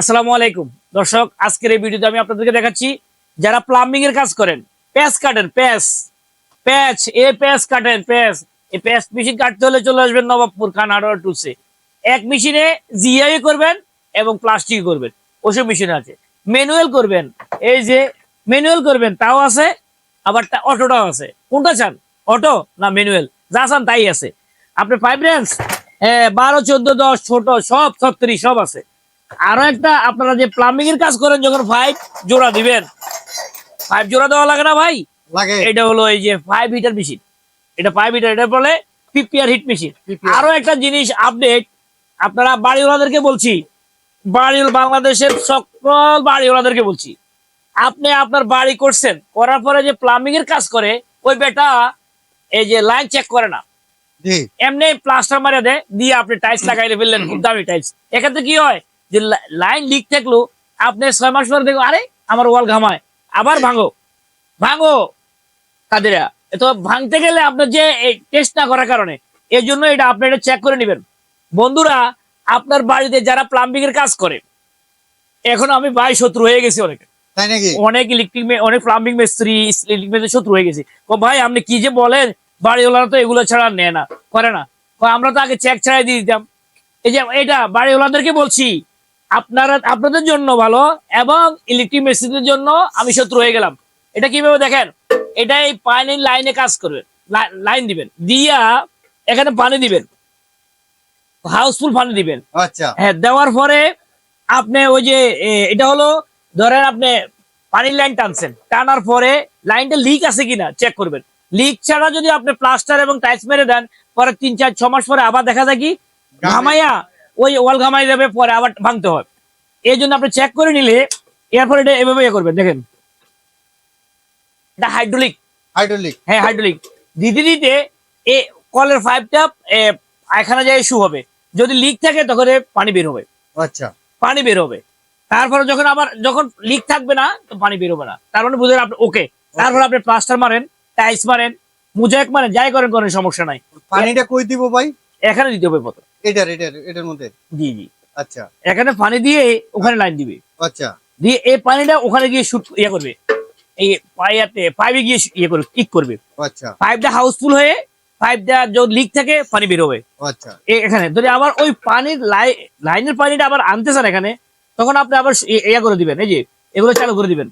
আসসালামু আলাইকুম। দর্শক, আজকের এই ভিডিওতে আমি আপনাদেরকে দেখাচ্ছি, যারা প্লাম্বিং এর কাজ করেন প্যাচ কাটেন প্যাচ প্যাচ এ প্যাচ কাটেন প্যাচ এই প্যাচ মেশিন কাটতে হলে চলে আসবেন নবাবপুর খান হার্ডওয়ার টুলসে এক মেশিনে জিআই করবেন এবং প্লাস্টিক করবেন, ওসব মেশিন আছে। ম্যানুয়াল করবেন, এই যে ম্যানুয়াল করবেন, তাও আছে, আবার অটোটাও আছে। কোনটা চান? অটো না ম্যানুয়াল যা চান তাই আছে। আপনি ফাইভ রেঞ্জ বারো, চোদ্দ, দশ ছোট সব ছত্রিশ, সব আছে। আরও একটা আপনারা যে প্লাম্বিং এর কাজ করেন যখন ফাইভ জোড়া দিবেন ফাইভ জোড়া দেওয়া লাগে না ভাই? লাগে। এটা হলো এই যে ফাইভ হিটার মেশিন এটা ফাইভ হিটার এটা বলে পিপিআর হিট মেশিন আরও। একটা জিনিস আপডেট আপনারা বাড়িওয়ালাদেরকে বলছি বাড়ি বাংলাদেশের সকল বাড়িওয়ালাদেরকে বলছি আপনি আপনার বাড়ি করছেন করার পরে যে প্লাম্বিং এর কাজ করে ওই বেটা এই যে লাইন চেক করে না। জি। এমনি প্লাস্টার মারে দেয় দিয়ে আপনি টাইলস লাগাইলে ফেললেন খুব দামি টাইলস এক্ষেত্রে কি হয় যে লাইন লিক থাকল আপনি ছয় মাস পরে দেখো আরে আমার ওয়াল ঘামায়। আবার ভাঙো। ভাঙো কাদেরা। তো ভাঙতে গেলে আপনার যে টেস্ট না করার কারণে এই জন্য এটা আপনি এটা চেক করে নেবেন। বন্ধুরা আপনার বাড়িতে যারা প্লাম্বিং এর কাজ করে এখন আমি ভাই শত্রু হয়ে গেছি অনেক। অনেক ইলেকট্রিক অনেক প্লাম্বিং মিস্ত্রি ইলেকট্রিক মিস্ত্রি শত্রু হয়ে গেছে। ও ভাই আপনি কি যে বলেন বাড়িওয়ালারা তো এগুলো ছাড়া নেয় না করে না। আমরা তো আগে চেক ছাড়াই দিয়ে দিতাম। এই যে এটা বাড়িওয়ালাদেরকে বলছি আপনারা আপনাদের জন্য ভালো এবং ইলেকট্রিক মেশিনের জন্য আমি শত্রু হয়ে গেলাম। এটা কীভাবে দেখেন? এটা এই পানির লাইনে কাজ করবে। লাইন দিবেন। দিয়া এখানে পানি দিবেন। হাউসফুল পানি দিবেন। আচ্ছা। হ্যাঁ দেওয়ার পরে আপনি ওই যে এটা হলো ধরেন আপনি পানির লাইন টানছেন। টানার পরে লাইনটা লিক আছে কিনা চেক করবেন। লিক ছাড়া যদি আপনি প্লাস্টার এবং টাইলস মেরে দেন পরে তিন চার ছ মাস পরে আবার দেখা যায় কি ঘামাইয়া ওই ওয়াল ঘামাই যাবে পরে আবার ভাঙতে হবে এই জন্য আপনি চেক করে নিলে এরপর এটা এভাবে ইয়ে করবেন দেখেন। এটা হাইড্রোলিক হাইড্রোলিক হ্যাঁ হাইড্রোলিক দিতে দিতে এ কলের পাইপটা পায়খানা যায় ইস্যু হবে। যদি লিক থাকে তখন পানি বের হবে। আচ্ছা। পানি বের হবে। তারপরে যখন আবার যখন লিক থাকবে না তো পানি বের হবে না। তার মানে বুঝলেন আপনি ওকে তারপরে আপনি প্লাস্টার মারেন টাইলস মারেন মুজাইক মারেন যাই করেন কোনো সমস্যা নাই। পানিটা কই দিব ভাই? এখানে দিতে হবে প্রথম। এটার এটার এটার মধ্যে? জি জি। আচ্ছা। এখানে পানি দিয়ে ওখানে লাইন দিবে। আচ্ছা। দিয়ে এই পানিটা ওখানে গিয়ে শুট ইয়ে করবে। এই পাইয়াতে পাইপে গিয়ে ইয়ে করবে কিক করবে। আচ্ছা। পাইপটা হাউসফুল হয়ে পাইপটা যদি লিক থাকে পানি বের হবে। আচ্ছা। এখানে। যদি আবার ওই পানির লাইনের পানিটা আবার আনতে চান এখানে তখন আপনি আবার ই- ইয়া করে দিবেন। এই যে এগুলো চালু করে দিবেন।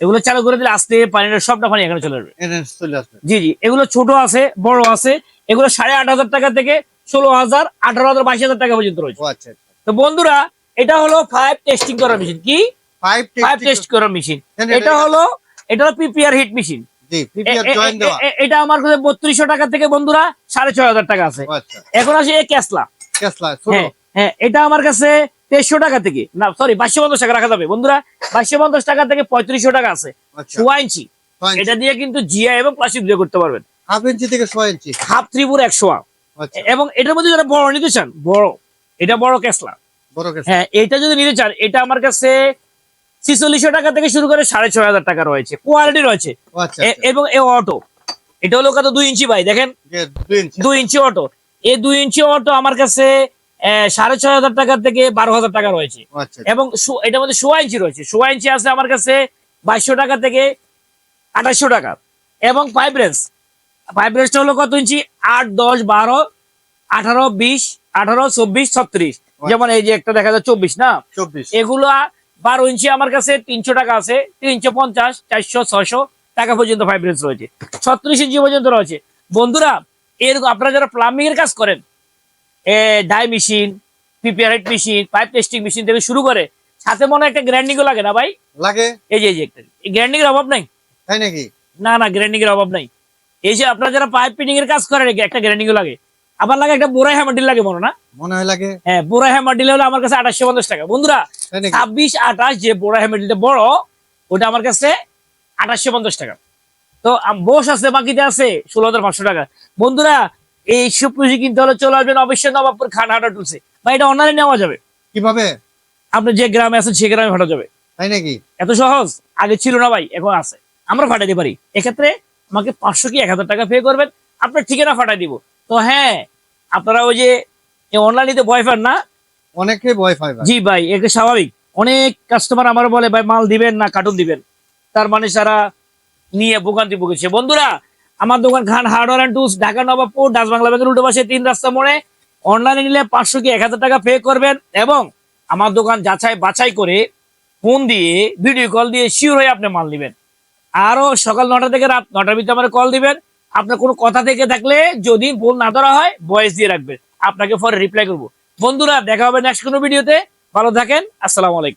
এগুলো চালু করে দিলে আস্তে পানিটা সবটা পানি এখানে চলে আসবে। এটা চলে আসবে। জি জি। এগুলো ছোট আছে বড় আছে। এগুলো সাড়ে আট হাজার টাকা থেকে ষোলো হাজার আঠারো হাজার বাইশ হাজার টাকা পর্যন্ত রয়েছে। আচ্ছা তো বন্ধুরা এটা হলো ফাইভ টেস্টিং করার মেশিন কি? পাইপ ফাইভ টেস্ট করার মেশিন এটা- এটা হলো এটা হলো পিপিআর হিট মেশিন জি পিপিআর জয়েন দেওয়া। এটা আমার কাছে বত্রিশশো টাকা থেকে বন্ধুরা সাড়ে ছয় হাজার টাকা আছে। আচ্ছা। এখন আসে ক্যাসলা হ্যাঁ হ্যাঁ এটা আমার কাছে তেইশশো টাকা থেকে না সরি বাইশশো পঞ্চাশ টাকা রাখা যাবে। বন্ধুরা বাইশশো পঞ্চাশ টাকা থেকে পঁয়ত্রিশশো টাকা আছে। আচ্ছা। সোয়া ইঞ্চি। এটা দিয়ে কিন্তু জিআই এবং প্লাস্টিক দিয়ে করতে পারবেন। হাফ ইঞ্চি থেকে ইঞ্চি। হাফ ত্রিপুর একশো আচ্ছা এবং এটার মধ্যে যারা বড় নিতে চান বড়। এটা বড় ক্যাসলা হ্যাঁ এটা যদি নিতে চান এটা আমার কাছে ছিচল্লিশশো টাকা থেকে শুরু করে সাড়ে ছয় হাজার টাকা রয়েছে। কোয়ালিটি রয়েছে। আচ্ছা এ- এবং এ অটো এটা হলো কত? দুই ইঞ্চি ভাই দেখেন। দুই ইঞ্চি। অটো এই দুই ইঞ্চি অটো আমার কাছে সাড়ে ছয় হাজার টাকা থেকে বারো হাজার টাকা রয়েছে। আচ্ছা এবং এটার মধ্যে সোয়া ইঞ্চি রয়েছে। সোয়া ইঞ্চি আছে আমার কাছে বাইশশো টাকা থেকে আঠাশশো টাকা। এবং রেঞ্জ পাইপ রেঞ্জটা হলো কত ইঞ্চি? আট দশ বারো আঠারো বিশ আঠারো চব্বিশ ছত্রিশ। যেমন এই যে একটা দেখা যায় চব্বিশ না? চব্বিশ। এগুলো বারো ইঞ্চি আমার কাছে তিনশো টাকা আছে তিনশো পঞ্চাশ চারশো ছশো টাকা পর্যন্ত ফাইভ রেঞ্জ রয়েছে। ছত্রিশ ইঞ্চি পর্যন্ত রয়েছে। বন্ধুরা এরকম আপনারা যারা প্লাম্বিং এর কাজ করেন এ ডাই মেশিন পিপিআরএট মেশিন পাইপ টেস্টিং মেশিন থেকে শুরু করে সাথে মনে হয় একটা গ্র্যান্ডিংও লাগে না ভাই? লাগে। এই যে এই যে একটা গ্র্যান্ডিং এর অভাব নাই? তাই নাকি? না না গ্র্যান্ডিং এর অভাব নাই। এই যে আপনারা যারা পাইপ ফিটিং এর কাজ করেন একটা গ্র্যান্ডিংও লাগে। আবার লাগে একটা বোরাই হ্যামার লাগে মনে না? মনে হয় লাগে। হ্যাঁ বোরাই হ্যামার ডিল হলো আমার কাছে আঠাশশো পঞ্চাশ টাকা। বন্ধুরা ছাব্বিশ আঠাশ যে বড় হ্যামেলটা বড় ওটা আমার কাছে আঠাশশো পঞ্চাশ টাকা। তো বোস আছে বাকিতে আছে ষোলো হাজার পাঁচশো টাকা। বন্ধুরা এই সব কিনতে হলে চলে আসবেন অবশ্যই নবাবপুর খান হাটা টুলসে বা এটা অনলাইনে নেওয়া যাবে। কীভাবে? আপনি যে গ্রামে আছেন সে গ্রামে ফাটা যাবে। তাই নাকি? এত সহজ? আগে ছিল না ভাই এখন আছে। আমরা ফাটাইতে পারি। এক্ষেত্রে আমাকে পাঁচশো কি এক হাজার টাকা পে করবেন? আপনার ঠিকানা ফাটাই দিব। তো হ্যাঁ আপনারা ওই যে অনলাইনে ভয় পান না? অনেকে ভয় পায় জি ভাই এটা স্বাভাবিক। অনেক কাস্টমার আমার বলে ভাই মাল দিবেন না কার্টুন দিবেন। তার মানে সারা নিয়ে ভোগান্তি ভুগেছে। বন্ধুরা আমার দোকান Khan hardware and tools Dhaka Nawabpur Dutch Bangla ব্যাংকের উল্টো পাশে তিন রাস্তা মোড়ে। অনলাইনে নিলে পাঁচশো কি এক হাজার টাকা পে করবেন এবং আমার দোকান যাচাই বাছাই করে ফোন দিয়ে ভিডিও কল দিয়ে শিওর হয়ে আপনি মাল নেবেন। আরও সকাল নটা থেকে রাত নটার ভিতরে আমার কল দিবেন। আপনার কোনো কথা থেকে থাকলে যদি ভুল না ধরা হয় ভয়েস দিয়ে রাখবেন। আপনাকে পরে রিপ্লাই করব। বন্ধুরা, দেখা হবে নেক্সট কোনো ভিডিওতে ভালো থাকেন, আসসালামু আলাইকুম।